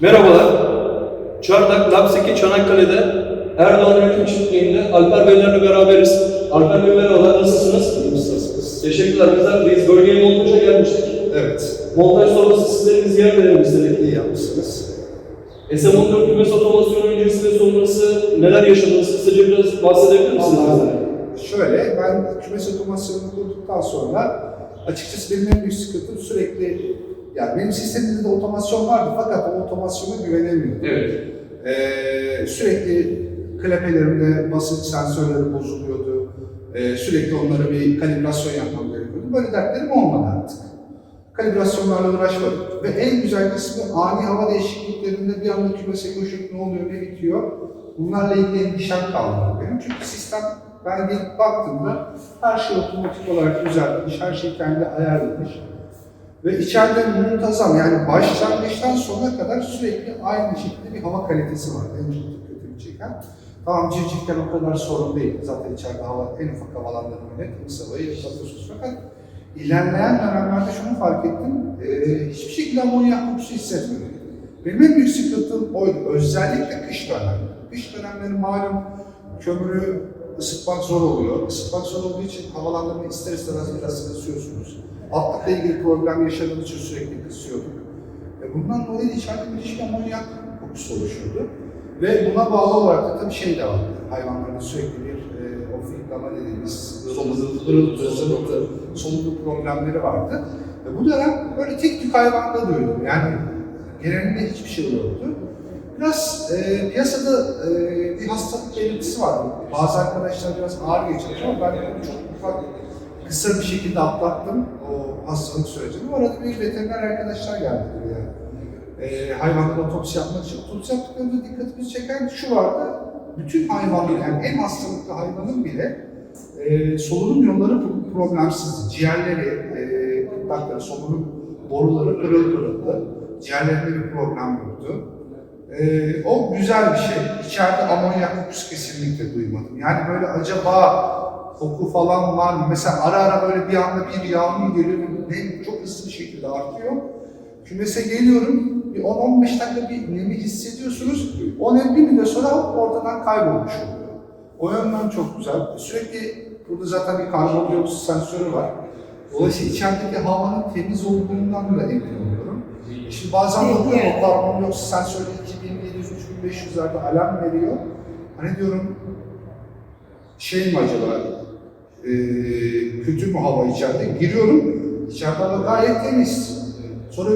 Merhabalar. Çardak, Lapseki, Çanakkale'de Erdoğan Üretim Çiftliği'nde Alper Beylerle beraberiz. Alper Bey merhabalar, nasılsınız? Uluslararası. Teşekkürler. Bizler, biz bölgeye montaja gelmiştik. Evet, Montaj sonrası sizlere bir ziyaret edelim istedik. iyi yapmışsınız. SM14 kümes otomasyonu öncesi ve sonrası neler yaşadınız? Kısaca biraz bahsedebilir misiniz? Vallahi şöyle, ben kümes otomasyonunu kurduktan sonra açıkçası benim en büyük sıkıntım sürekli, yani benim sistemimde de otomasyon vardı fakat o otomasyona güvenemiyordum. Evet. Ee, sürekli klepelerimde basınç sensörleri bozuluyordu. Ee, sürekli onlara bir kalibrasyon yapmam gerekiyordu. Böyle dertlerim olmadı artık. Kalibrasyonlarla uğraşmadım. Ve en güzel kısmı ani hava değişikliklerinde bir anda kümese koşup ne oluyor, ne bitiyor. Bunlarla ilgili endişem kalmadı benim. Çünkü sistem ben ilk baktığımda her şey otomatik olarak düzeltmiş, her şey kendi ayarlamış. Ve içeride muntazam yani başlangıçtan sona kadar sürekli aynı şekilde bir hava kalitesi var. En çok dikkatimi çeken. Tamam civcivken o kadar sorun değil. Zaten içeride hava, en ufak havalandırma net, temiz havayı yapabiliyorsunuz. Fakat ilerleyen dönemlerde şunu fark ettim. eee, hiçbir şekilde amonyak kokusu hissetmedim. Benim en büyük sıkıntım oydu. Özellikle kış dönemi. Kış dönemleri malum kömürü ısıtmak zor oluyor. Isıtmak zor olduğu için havalandırma ister istemez biraz kısıyorsunuz. Altlıkla ilgili problem yaşadığımız için sürekli kısıyorduk. Ve bundan dolayı içeride müthiş bir amonyak kokusu oluşuyordu. Ve buna bağlı olarak da tabii şey de vardı. Hayvanlarda sürekli bir e, o filtrama dediğimiz hırıltı, zırıltı, solunum problemleri vardı. Ve bu dönem böyle tek tük hayvanda duydum. Yani genelinde hiçbir şey yoktu. Biraz e, piyasada e, bir hastalık belirtisi var. Bazı arkadaşlar biraz ağır geçirmiş ama ben bunu çok ufak, kısa bir şekilde atlattım o hastalık sürecini. Orada bir veteriner arkadaşlar geldi buraya. E, hayvanlara otopsi yapmak için. Otopsi yaptıklarında dikkatimizi çeken şu vardı. Bütün hayvanların, yani en hastalıklı hayvanın bile e, solunum yolları pro- problemsizdi. Ciğerleri, e, gırtlakları, solunum boruları pırıl pırıldı. Ciğerlerinde bir problem yoktu. Ee, o güzel bir şey. İçeride amonyak kokusu kesinlikle duymadım. Yani böyle acaba koku falan var mı? Mesela ara ara böyle bir anda bir yağmur geliyor nem çok hızlı bir şekilde artıyor. Kümese geliyorum, bir 10-15 dakika bir nemi hissediyorsunuz. O nem bir müddet sonra ortadan kaybolmuş oluyor. O yönden çok güzel. Sürekli burada zaten bir karbondioksit sensörü var. Dolayısıyla içerideki havanın temiz olduğundan da emin oluyorum. Şimdi bazen bakıyorum o karbondioksit sensörü 2700-3500'lerde alarm veriyor. Hani diyorum şey mi acaba e, kötü mü hava içeride? Giriyorum içeride hava gayet temiz. Sonra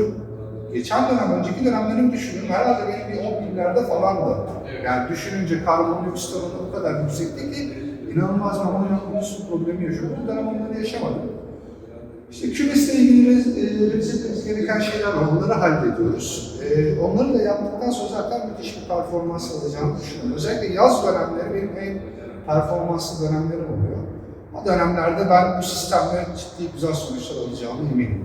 geçen dönem, önceki dönemlerimi düşünüyorum. Herhalde benim bir 10 binlerde falandı. Yani düşününce karbondioksit oranı o kadar yüksekti ki inanılmaz bir kokusu problemi yaşıyordum. Bu dönem onları yaşamadım. İşte kümesle ilgili e, revize etmemiz gereken şeyler var. Onları hallediyoruz. E, onları da yaptıktan sonra zaten müthiş bir performans alacağımı düşünüyorum. Özellikle yaz dönemleri benim en performanslı dönemlerim oluyor. O dönemlerde ben bu sistemle ciddi güzel sonuçlar alacağımı eminim.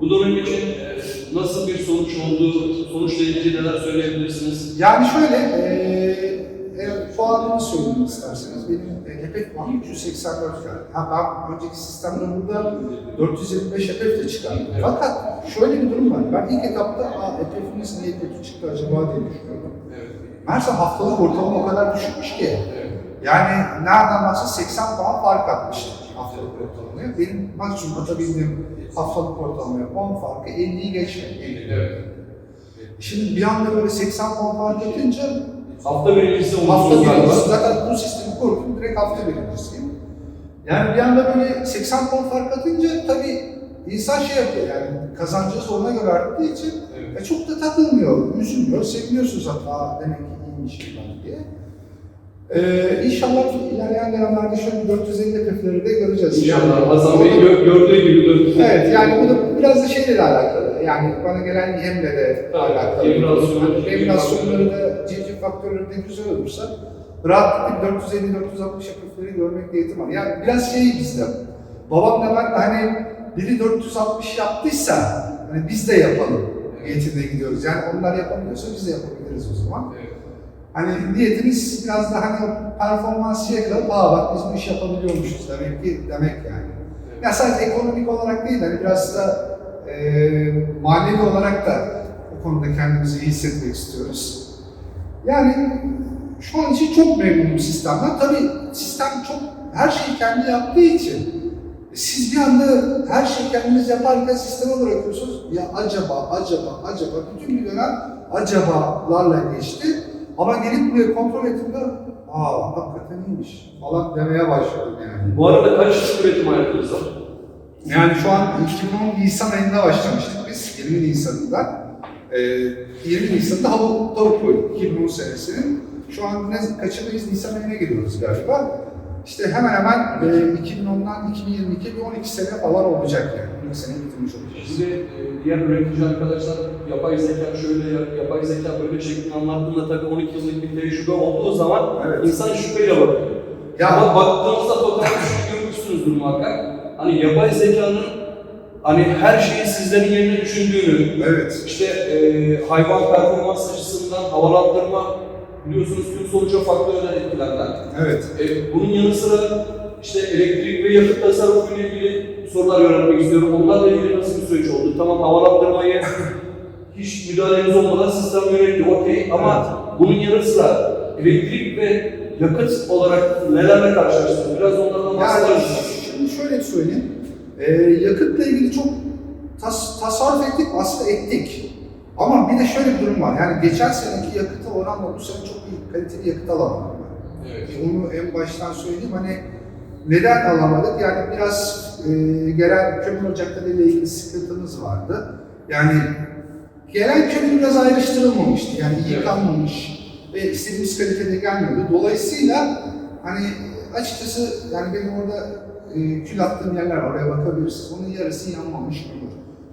Bu dönem için e, nasıl bir sonuç oldu? Sonuçla ilgili neler söyleyebilirsiniz? Yani şöyle, eee eğer puanımı söyleyeyim isterseniz, benim HEPET puanım 384 yani. Ha, ben önceki sistemde burada 455 HEPET de çıkardım. Fakat şöyle bir durum var, ben ilk etapta Aa, HEPET'imiz niye kötü çıktı acaba diye düşünüyordum. Meğerse haftalık ortalama o kadar düşükmüş ki. Yani nereden baksa 80 puan fark atmıştı haftalık ortalamaya. Benim maksimum atabildiğim haftalık ortalamaya puan farkı 50'yi geçmedi. Şimdi bir anda böyle 80 puan fark atınca Hafta birincisi hafta olmuşsunuz galiba. birincisi zaten bu sistemi kurdum direkt hafta birincisiyim. Yani bir anda böyle 80 puan fark atınca tabii insan şey yapıyor yani kazancı sonuna göre arttığı için e, çok da takılmıyor, üzülmüyor, seviniyorsunuz hatta demek ki iyiymiş falan diye. Ee, inşallah ilerleyen dönemlerde şöyle bir 450 hedefleri de göreceğiz. İnşallah. Hasan Bey gö- gördüğü gibi döndü. Evet yani bu da biraz da şeyle de alakalı. Yani bana gelen yemle de alakalı. Emülasyon. Hani Emülasyonları da civciv faktörleri de güzel olursa rahatlıkla 450-460 hedefleri görmek niyetim var. Yani biraz şey bizde. Babam da ben hani biri 460 yaptıysa hani biz de yapalım niyetinde gidiyoruz. Yani onlar yapamıyorsa biz de yapabiliriz o zaman. Hani niyetimiz biraz da hani o performansı yakalayıp aa bak biz bu işi yapabiliyormuşuz demek ki demek yani. Ya sadece ekonomik olarak değil hani biraz da e, manevi olarak da o konuda kendimizi iyi hissetmek istiyoruz. Yani şu an için çok memnunum sistemden. Tabii sistem çok her şeyi kendi yaptığı için siz bir anda her şeyi kendiniz yaparken sisteme bırakıyorsunuz. Ya acaba, acaba, acaba bütün bir dönem acabalarla geçti. Ama gelip buraya kontrol ettiğimde aa hakikaten iyiymiş falan demeye başladım yani. Bu arada kaç yıllık üretim hayatınızda? Yani şu an 2010 Nisan ayında başlamıştık biz, 20 Nisan'ında. Ee, 20 Nisan'da hava tavuk koyduk, 2010 senesinin. Şu an ne, kaçındayız? Nisan ayına giriyoruz galiba. İşte hemen hemen e, 2010'dan 2022 bir 12 sene falan olacak yani. 12 sene bitirmiş olacağız. Şimdi e, diğer üretici arkadaşlar yapay zeka şöyle, yap- yapay zeka böyle şeklinde anlattığında tabii 12 yıllık bir tecrübe olduğu zaman Evet. insan şüpheyle bakıyor. Ya- Ama baktığınızda fotoğrafı şu görmüşsünüzdür muhakkak. Hani yapay zekanın hani her şeyi sizlerin yerine düşündüğünü, Evet. işte e, hayvan performans açısından havalandırma biliyorsunuz tüm sonuca faktörler etkilerler. Evet. E, bunun yanı sıra işte elektrik ve yakıt tasarrufu ile ilgili sorular öğrenmek istiyorum. Onlarla ilgili nasıl bir süreç oldu? Tamam havalandırmayı hiç müdahaleniz olmadan sistem yönetti, okey. Ama bunun yanı sıra elektrik ve yakıt olarak nelerle karşılaştınız? Biraz onlardan bahseder Yani şimdi şöyle söyleyeyim. Ee, yakıtla ilgili çok tas tasarruf ettik, aslında ettik. Ama bir de şöyle bir durum var. Yani geçen seneki yakıta oranla bu sene çok iyi kaliteli yakıt alamadık. Evet. Onu en baştan söyleyeyim. Hani neden alamadık? Yani biraz e, gelen kömür ocakları ile ilgili sıkıntımız vardı. Yani gelen kömür biraz ayrıştırılmamıştı. Yani Evet. yıkanmamış ve istediğimiz kalitede gelmiyordu. Dolayısıyla hani açıkçası yani benim orada e, kül attığım yerler. Oraya bakabilirsiniz. Onun yarısı yanmamış kömür.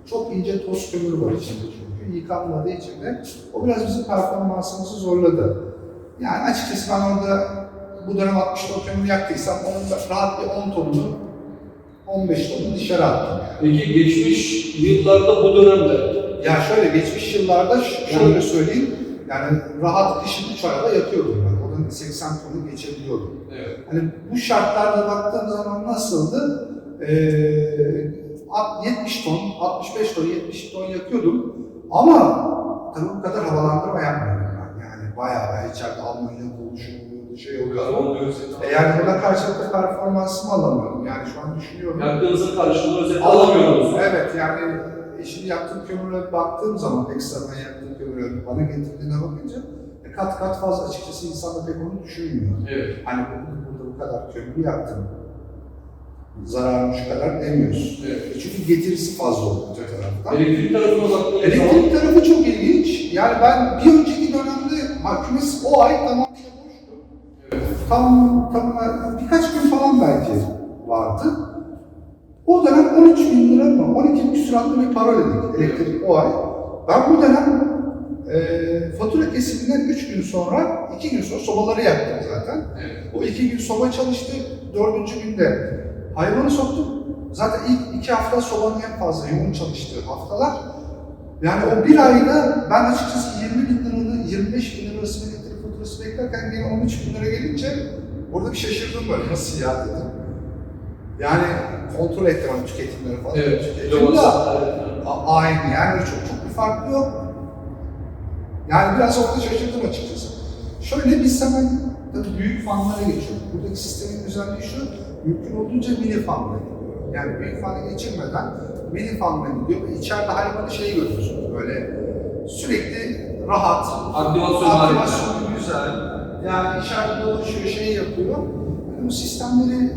Çok ince toz kömür var içinde çünkü. Yıkanmadığı için de o biraz bizim performansımızı zorladı. Yani açıkçası ben orada bu dönem 60 ton kömür yaktıysam onun da rahat bir 10 tonunu 15 tonunu dışarı attım yani. Peki geçmiş yıllarda bu dönemde Ya şöyle geçmiş yıllarda şöyle söyleyeyim. Yani rahat kışın 3 ayda yakıyordum ben. Oradan 80 tonu geçebiliyordum. evet. Hani bu şartlarda baktığım zaman nasıldı? Ee, alt- 70 ton, 65 ton, 70 ton yakıyordum. Ama tabii bu kadar havalandırma yapmıyordum ben. Yani bayağı bayağı içeride Almanya buluşuluyordu, şey oluyordu. E yani burada karşılıklı performansımı alamıyordum. Yani şu an düşünüyorum. Yaktığınızın karşılığını özetle alamıyordunuz. Evet yani şimdi yaptığım kömüre baktığım zaman ekstradan yaptığım kömüre bana getirdiğine bakınca e, kat kat fazla açıkçası insan da pek onu düşünmüyor. Evet. Hani bu- burada bu kadar kömür yaktım. Zararım şu kadar demiyoruz. Evet. E Çünkü getirisi fazla oldu öte taraftan. Elektrik tarafına baktığınız zaman Elektrik tarafı çok ilginç. Yani ben bir önceki dönemde mahkemesi o ay tamamıyla boştu. Tam, tam birkaç gün falan belki vardı. O dönem 13 bin lira mı, 12 bin küsuratlı bir para ödedik elektrik o ay. Ben bu dönem e, fatura kesiminden 3 gün sonra, 2 gün sonra sobaları yaktım zaten. Evet. O 2 gün soba çalıştı, 4. günde hayvanı soktum. Zaten ilk 2 hafta sobanın en fazla yoğun çalıştığı haftalar. Yani o bir ayda ben açıkçası 20 bin liralı, 25 bin lirası elektrik faturası beklerken gene 13 bin lira gelince orada bir şaşırdım böyle nasıl ya dedim. Yani kontrol ettim hani tüketimleri falan. Evet. Tüketim de aynı yani çok çok bir farklı yok. Yani biraz orada şaşırdım açıkçası. Şöyle biz hemen tabii büyük fanlara geçiyoruz. Buradaki sistemin özelliği şu, mümkün olduğunca mini fanlara gidiyor. Yani büyük fana geçirmeden mini fanlara gidiyor ve içeride hayvanı şey görüyorsunuz böyle sürekli rahat, Aktivasyon halinde. aktivasyonu güzel. Yani içeride dolaşıyor, şey yapıyor. Yani bu sistemleri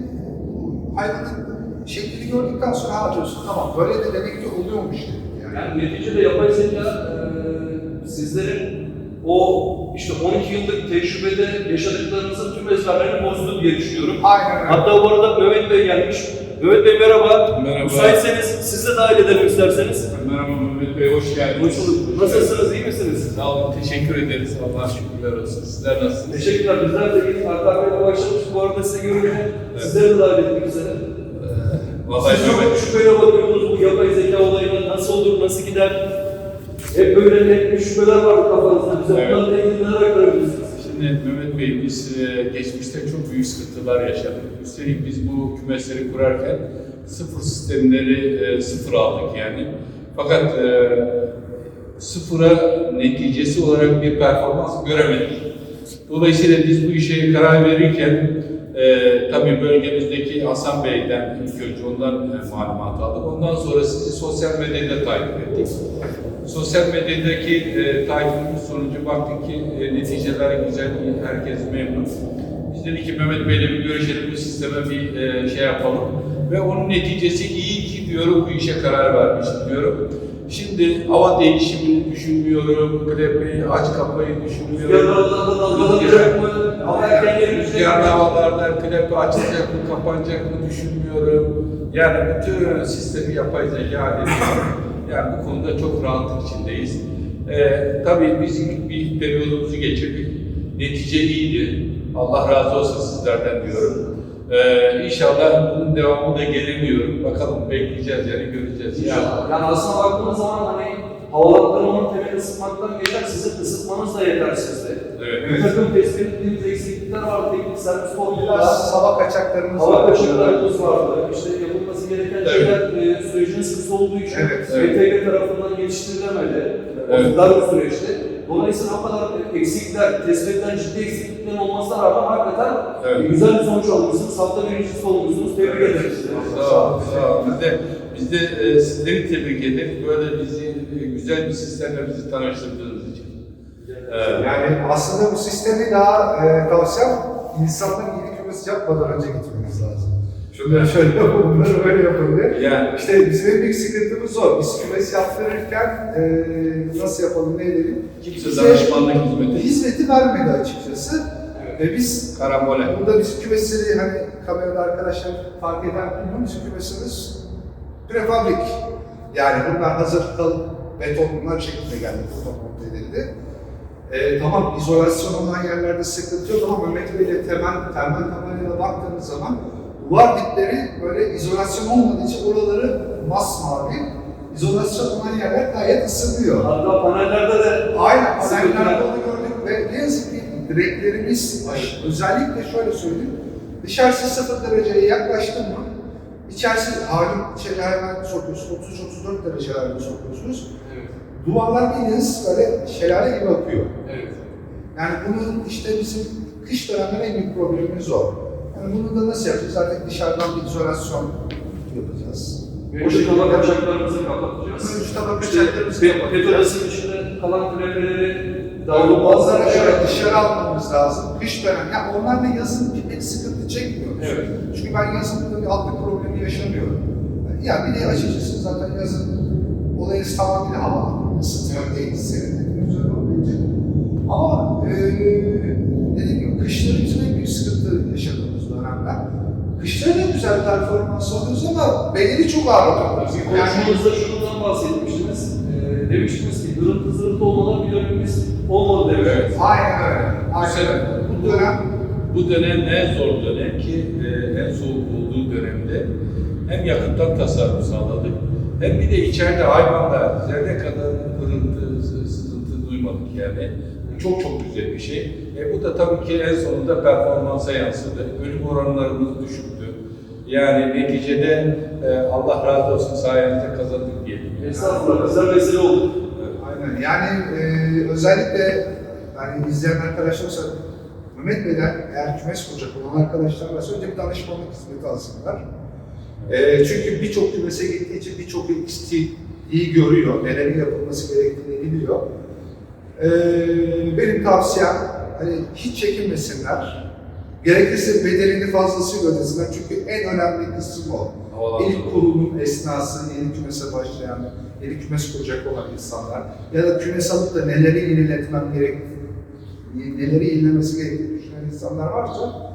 hayvanın şeklini gördükten sonra ha diyorsun tamam böyle de demek ki oluyormuş dedik yani. Yani neticede yapay zeka e, sizlerin o işte 12 yıllık tecrübede yaşadıklarınızın tüm ezberlerini bozdu diye düşünüyorum. Aynen öyle. Hatta bu arada Mehmet Bey gelmiş. Mehmet Bey merhaba. Merhaba. Müsaitseniz siz de dahil edelim isterseniz. Merhaba Mehmet Bey, hoş geldiniz. Hoş bulduk. Nasılsınız, iyi misiniz? Sağ olun, teşekkür ederiz. Allah'a şükürler olsun. Sizler nasılsınız? Teşekkürler. Bizler de Alper Bey'le başlamıştık. Bu arada size görünce sizleri de dahil etmek üzere. Ee, Vallahi Siz çok şüpheyle bakıyordunuz bu yapay zeka olayına. Nasıl olur, nasıl gider? Hep böyle net bir şüpheler vardı kafanızda. Bize Evet. ilgili neler aktarabilirsiniz? Şimdi Mehmet Bey biz e, geçmişte çok büyük sıkıntılar yaşadık. Üstelik biz bu kümesleri kurarken sıfır sistemleri e, sıfır aldık yani. Fakat e, sıfıra neticesi olarak bir performans göremedik. Dolayısıyla biz bu işe karar verirken e, tabii bölgemizdeki Hasan Bey'den ilk önce ondan e, malumat aldık. Ondan sonra sizi sosyal medyada takip ettik. Sosyal medyadaki e, takibimiz sonucu baktık ki e, neticeler güzel, herkes memnun. Biz dedik ki Mehmet Bey'le bir görüşelim, bu sisteme bir e, şey yapalım. Ve onun neticesi iyi ki diyorum bu işe karar vermişim diyorum. Şimdi hava değişimini düşünmüyorum, klepeyi aç kapayı düşünmüyorum. Rüzgarlı mi? havalarda klepe açılacak mı, kapanacak mı düşünmüyorum. Yani bütün sistemi yapay zeka. Yani bu konuda çok rahatlık içindeyiz. Ee, tabii biz ilk bir periyodumuzu geçirdik. Netice iyiydi. Allah razı olsun sizlerden diyorum. Ee, inşallah bunun devamı da gelemiyorum. Bakalım bekleyeceğiz yani göreceğiz. Yani, İnşallah. Yani aslında baktığımız zaman hani havalandırmanın temeli ısıtmaktan geçer, sizin ısıtmanız da yetersizdi. evet. Bir takım tespit ettiğimiz eksiklikler vardı, teknik servis formüller, hava kaçaklarımız hava var. kaçırılarımız vardı. İşte yapılması gereken Evet. şeyler e, süreciniz kısa olduğu için Evet, BTG tarafından yetiştirilemedi. Evet. Dar bir süreçti. Dolayısıyla o kadar eksikler, tespit edilen ciddi eksikliklerin olmasına rağmen hakikaten Evet. güzel bir sonuç almışsınız. Hafta birincisi olmuşsunuz. Tebrik ederim sizi. Sağ olun, sağ olun. Biz de, biz de e, sizleri tebrik ederiz. Böyle bizi e, güzel bir sistemle bizi tanıştırdığınız için. Evet. Yani aslında bu sistemi daha e, tavsiyem insanların yeni kümesi yapmadan önce gitmemiz lazım. Şunları şöyle yapın, bunları böyle yapın diye. Yani İşte bizim en büyük sıkıntımız o. Biz kümes yaptırırken e, nasıl yapalım, ne edelim? kimse danışmanlık hizmeti Hizmeti vermedi açıkçası. Ve biz karambole. burada biz kümesleri hani kamerada arkadaşlar fark eder bilmiyorum. Bizim kümesimiz prefabrik. Yani bunlar hazır kalıp beton bunlar şeklinde geldi. Beton edildi. Ee, tamam izolasyon olan yerlerde sıkıntı yok ama Mehmet Bey ile temel, temel kamerayla baktığınız zaman duvar dipleri böyle izolasyon olmadığı için oraları masmavi. İzolasyon olan yerler gayet ısınıyor. Hatta panellerde de Aynen panellerde onu gördük ve ne yazık ki direklerimiz özellikle şöyle söyleyeyim. Dışarısı 0 dereceye yaklaştı mı içerisi içeri hemen sokuyorsunuz. 33-34 derecelerde sokuyorsunuz. Evet. Duvarlar bildiğiniz böyle şelale gibi akıyor. Evet. Yani bunun işte bizim kış dönemleri en büyük problemimiz o. Yani bunu da nasıl yapacağız? Artık dışarıdan bir izolasyon yapacağız. Mevcut hava kaçaklarımızı kapatacağız. Mevcut İşte kaçaklarımızı kapatacağız. Petrolesinin içinde kalan künefeleri Bazıları evet dışarı almamız lazım. Kış dönem. Ya onlar da yazın pek sıkıntı çekmiyoruz. Evet. Çünkü ben yazın burada bir altlık problemi yaşamıyorum. Ya bir de açıkçası zaten yazın olayınız tamamıyla hava ısıtma değil, serinlik güzel için. Ama eee dediğim gibi kışları bizim en büyük sıkıntı yaşadığımız dönemler. Kışları da güzel performans alıyoruz ama bedeli çok ağır oluyor. Bir konuşmamızda şundan bahsetmiştiniz. Ee, demiştiniz ki hırıltı zırıltı olmadan bir dönemimiz olmadı demiştiniz. Aynen öyle. Aynen. Bu dönem Bu dönem en zor dönem ki e, en soğuk olduğu dönemde hem yakıttan tasarruf sağladık hem bir de içeride hayvanlar zerre kadar hırıltı, sı- sızıntı duymadık yani. Çok çok güzel bir şey. E, bu da tabii ki en sonunda performansa yansıdı. Ölüm oranlarımız düşüktü. Yani neticede e, Allah razı olsun sayenizde kazandık. Estağfurullah, bizler vesile olduk. Aynen. Yani e, özellikle yani izleyen arkadaşlar olsa Mehmet Bey'den eğer kümes kuracak olan arkadaşlar varsa önce bir danışmanlık hizmeti alsınlar. E, çünkü birçok kümese gittiği için birçok iyi görüyor, nelerin yapılması gerektiğini biliyor. E, benim tavsiyem hani hiç çekinmesinler. Gerekirse bedelini fazlasıyla ödesinler çünkü en önemli kısım o. İlk kurulum esnası yeni kümese başlayan, yeni kümes kuracak olan insanlar ya da kümes alıp da neleri yeniletmem gerek, neleri yenilemesi gerektiğini düşünen insanlar varsa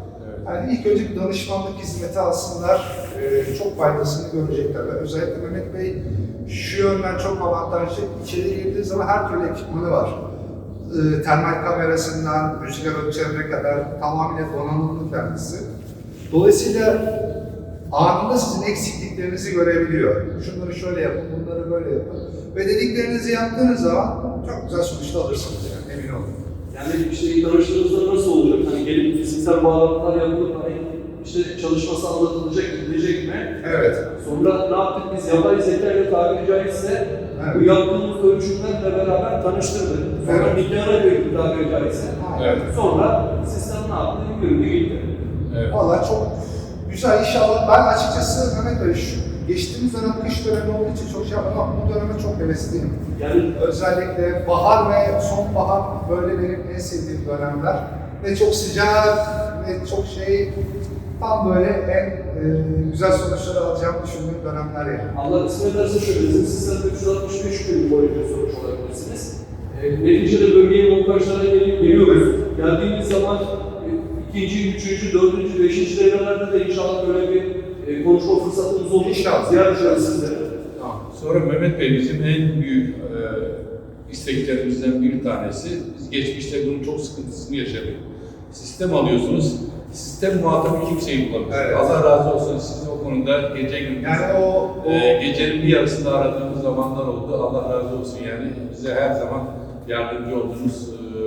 yani ilk önce bir danışmanlık hizmeti alsınlar, e, çok faydasını görecekler. Ve özellikle Mehmet Bey şu yönden çok avantajlı, içeri girdiği zaman her türlü ekipmanı var. E, termal kamerasından rüzgar ölçerine kadar tamamıyla donanımlı kendisi. Dolayısıyla anında sizin eksikliklerinizi görebiliyor. Şunları şöyle yapın, bunları böyle yapın. Ve dediklerinizi yaptığınız zaman çok güzel sonuçlar alırsınız yani emin olun. Yani işte ilk tanıştığınızda nasıl olacak? Hani gelip fiziksel bağlantılar yapılıp hani işte çalışması anlatılacak, gidilecek mi? Evet. Sonra ne yaptık biz? Yapay zeka ile tabiri caizse Evet. bu yaptığımız ölçümlerle beraber tanıştırdık. Sonra Evet. nikahına döktü tabiri caizse. Evet. Sonra sistem ne yaptı? Yürüdü gitti. Evet. Valla çok güzel inşallah. Ben açıkçası Mehmet Bey şu geçtiğimiz dönem kış dönemi olduğu için çok şey yapmadım ama bu döneme çok hevesliyim. Yani Özellikle bahar ve sonbahar böyle benim en sevdiğim dönemler. Ne çok sıcak, ne çok şey, tam böyle en e, güzel sonuçları alacağımı düşündüğüm dönemler yani. Allah kısmet ederse şöyle, bizim sistemde 365 gün boyunca sonuç olabilirsiniz. E, neticede bölgeye montajlara geliyoruz. Geldiğimiz zaman e, ikinci, üçüncü, dördüncü, beşinci devrelerde de inşallah böyle bir e, konuşma fırsatımız olur. İnşallah. Ziyaret ederiz sizleri. Sonra Mehmet Bey bizim en büyük e, isteklerimizden bir tanesi, biz geçmişte bunun çok sıkıntısını yaşadık. Sistem alıyorsunuz, sistem muhatabı kimseyi bulamıyor. Evet. Allah razı olsun siz o konuda gece gündüz, Yani o, o e, gecenin bir yarısında aradığımız zamanlar oldu. Allah razı olsun yani bize her zaman yardımcı oldunuz. E,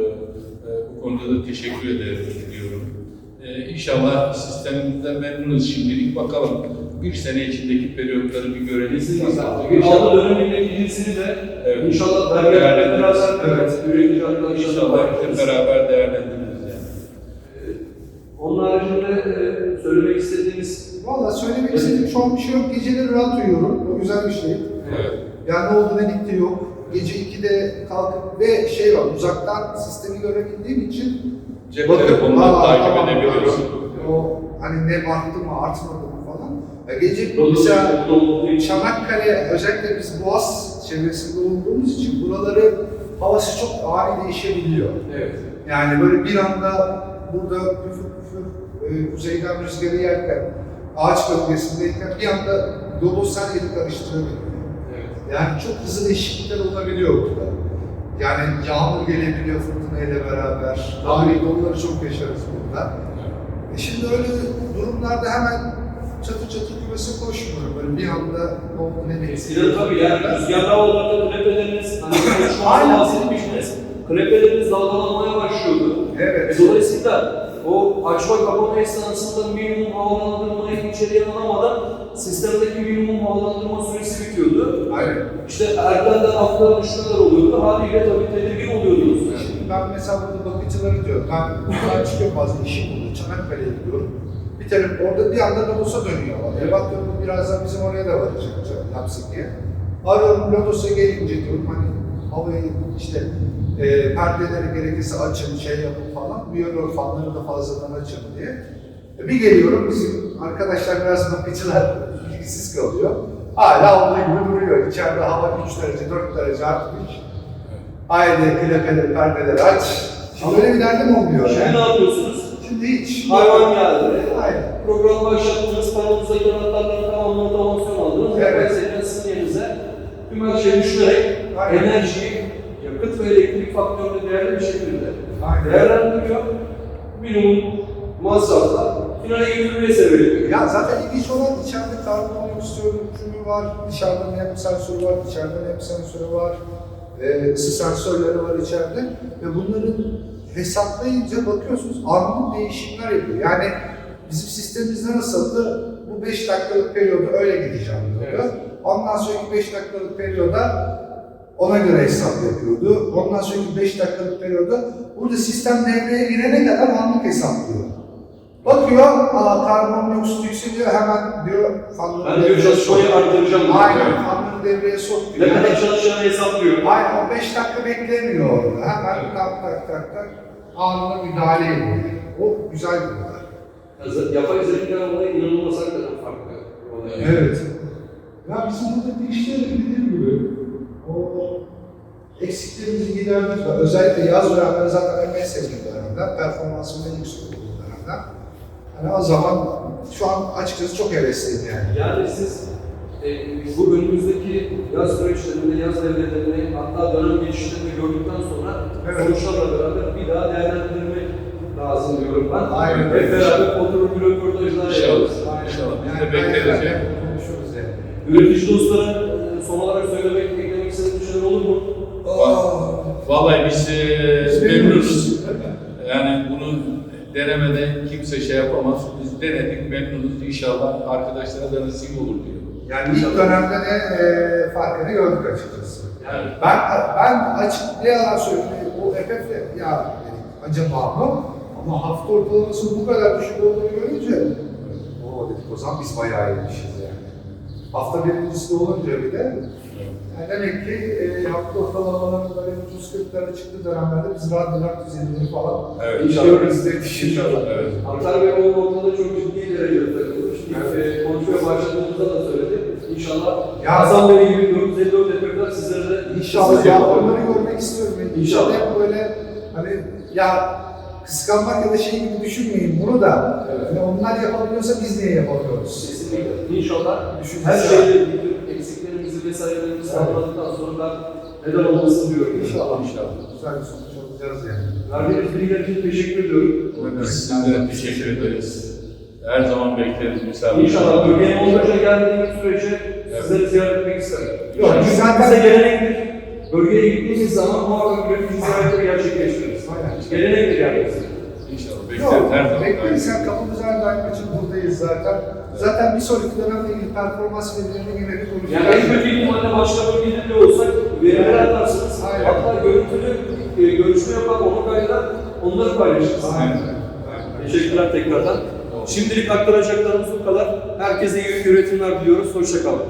e, bu konuda da teşekkür ederim diyorum. E, inşallah sistemimizden memnunuz şimdilik. Bakalım bir sene içindeki periyotları bir görelim. Nasıl İnşallah dönemin neticisini de Evet. inşallah Değerlendiririz. evet. üretici arkadaşlarla İnşallah hep beraber değerlendiririz yani. Onun haricinde e, söylemek istediğiniz Valla söylemek istediğim şu an bir şey yok. Geceleri rahat uyuyorum. O güzel bir şey. Evet. Yani ne oldu ne gitti yok. Gece 2'de kalkıp ve şey var uzaktan sistemi görebildiğim için Cep bakıp, telefonundan "Aa, takip tamam, edebiliyorsun. O hani ne arttı mı artmadı mı falan. Ya gece Dolu- mesela dolu- dolu- Çanakkale özellikle biz Boğaz çevresinde olduğumuz için buraları havası çok ani değişebiliyor. Evet. Yani böyle bir anda burada püfür püfür e, kuzeyden rüzgarı yerken, ağaç bölgesindeyken bir anda Lodoslar yeri karıştırabiliyor. Evet. Yani çok hızlı değişiklikler olabiliyor burada. Yani yağmur gelebiliyor fırtınayla beraber. Dağ onları çok yaşarız burada. E şimdi öyle durumlarda hemen çatır çatır kümese koşmuyorum. Böyle bir anda ne oldu ne değişti. Eskiden tabii yani rüzgarlı havalarda klepeleriniz, hani konuşmamızda Aynen. bahsetmiştiniz, klepeleriniz dalgalanmaya başlıyordu. Evet. E, Dolayısıyla o açma kapama esnasında minimum havalandırmayı içeriye alamadan sistemdeki minimum havalandırma süresi bitiyordu. Aynen. İşte erkenden haftalara düşmeler oluyordu. Haliyle tabii tedirgin oluyordunuz. Şimdi ben mesela burada bakıcıları diyorum. Ben buradan çıkıyorum bazen işim oluyor. Çanakkale'ye gidiyorum. Bir taraf orada bir anda Lodos'a dönüyor. E bakıyorum birazdan bizim oraya da varacak Lapsik'e. Arıyorum Lodos'a gelince diyorum hani havayı işte e, perdeleri gerekirse açın, şey yapın falan. Uyarıyor fanları da fazladan açın diye. E, bir geliyorum bizim arkadaşlar biraz bakıcılar ilgisiz kalıyor. Hala olduğu gibi duruyor. İçeride hava 3 derece, 4 derece artmış. Haydi klepeleri, perdeleri aç. Şimdi öyle bir derdim olmuyor Şimdi yani. ne yapıyorsunuz? Şimdi hiç. Hayvan geldi. Aynen. Program başlattınız, panonuzdaki anahtarların tamamını otomasyon aldınız. Evet. Sizin yerinize tüm her şeyi düşünerek enerjiyi yakıt ve elektrik faktörünü değerli bir şekilde Aynen. değerlendiriyor. Minimum masrafla finale getirmeye sebep. Ya zaten ilginç olan içeride karbonmonoksit ölçümü var, dışarıda nem sensörü var, içeride nem sensörü var, e, ısı sensörleri var içeride ve bunların hesaplayınca bakıyorsunuz anlık değişimler yapıyor. Yani bizim sistemimizde nasıldı? Bu 5 dakikalık periyoda öyle gideceğim diyordu. Evet. Ondan sonraki 5 dakikalık periyoda ona göre hesap yapıyordu. Ondan sonraki 5 dakikalık periyoda burada sistem devreye girene kadar anlık hesaplıyor. Bakıyor, aa karbondioksit yükseliyor hemen diyor fanları Ben diyor çalışmayı arttıracağım. Aynen fanları devreye sok Ne kadar çalışacağını hesaplıyor. Aynen o 5 dakika beklemiyor orada. Hemen tak tak tak tak anında müdahale ediyor. O güzel bir olay. Yapay zeka olayı inanılmaz hakikaten farklı. olay. Evet. Ya bizim burada işleri dediğim gibi o eksiklerimizi giderdik var. Özellikle yaz dönemleri zaten en sevdiğim dönemler. Performansımın en yüksek olduğu dönemler. Hani o zaman şu an açıkçası çok hevesliyim yani. Yani siz e, bu önümüzdeki yaz süreçlerinde, yaz devrelerini, hatta dönem geçişlerini gördükten sonra Evet. sonuçlarla beraber bir daha değerlendirmek lazım diyorum ben. Aynen. Hep beraber oturup bir röportajlar. İnşallah. Biz Yani de bekleriz aynen, yani. Konuşuruz yani. Üretici dostlara e, son olarak söylemek, eklemek istediğiniz bir şeyler olur mu? Vallahi biz e, memnunuz. Yani bunu denemeden kimse şey yapamaz. Biz denedik, memnunuz. İnşallah arkadaşlara da nasip olur diyor. Yani ilk dönemde de e, farkını gördük açıkçası. Yani Ben ben açık ne yalan söyleyeyim bu EPF ya dedik, acaba mı? Ama hafta ortalamasının bu kadar düşük olduğunu görünce o dedik o zaman biz bayağı iyiymişiz yani. Hafta birincisi de olunca bir de yani demek ki e, hafta ortalamalarının böyle ucuz kırklara çıktığı dönemlerde biz rahat rahat düzenleri falan Evet. İnşallah. biz de düşünüyoruz. Evet. Antalya Bey o noktada çok ciddi derecede takılmış. Evet. Evet. konuşmaya başladığımızda da söyledi. İnşallah Ya- Hasan Bey gibi 454 depremler sizlere de İnşallah ya onları görmek istiyorum. Yani İnşallah. Hep böyle hani ya kıskanmak ya da şey gibi düşünmeyin bunu da. Evet. Yani onlar yapabiliyorsa biz niye yapamıyoruz? Kesinlikle. İnşallah Düşünün. her eksiklerimizi tamamladıktan sonra ben neden olmasın diyorum. İnşallah. İnşallah. Güzel bir sonuç alacağız yani. Verdiğiniz bilgiler için teşekkür ediyorum. Biz size teşekkür ederiz. Her zaman bekleriz misafir. İnşallah bölgeye Montaj'a geldiğimiz sürece sizleri ziyaret etmek isterim. Yok, Yani biz bize gelenektir. Bölgeye gittiğimiz zaman muhakkak bir ziyaretleri gerçekleştiririz. Aynen. Gelenektir yani. İnşallah bekleriz Yok, her zaman. bekleriz. Sen kapımız her daim açık buradayız zaten. Zaten bir sonraki dönemle ilgili performans verilerini yine bir konuşacağız. Yani en kötü ihtimalle başka bölgede bile olsak verileri atarsınız. Aynen. Hatta görüntülü e, görüşme yapan onu kaydeder, onları paylaşırız. Aynen. Teşekkürler tekrardan. Şimdilik aktaracaklarımız bu kadar. Herkese iyi üretimler diliyoruz. Hoşçakalın.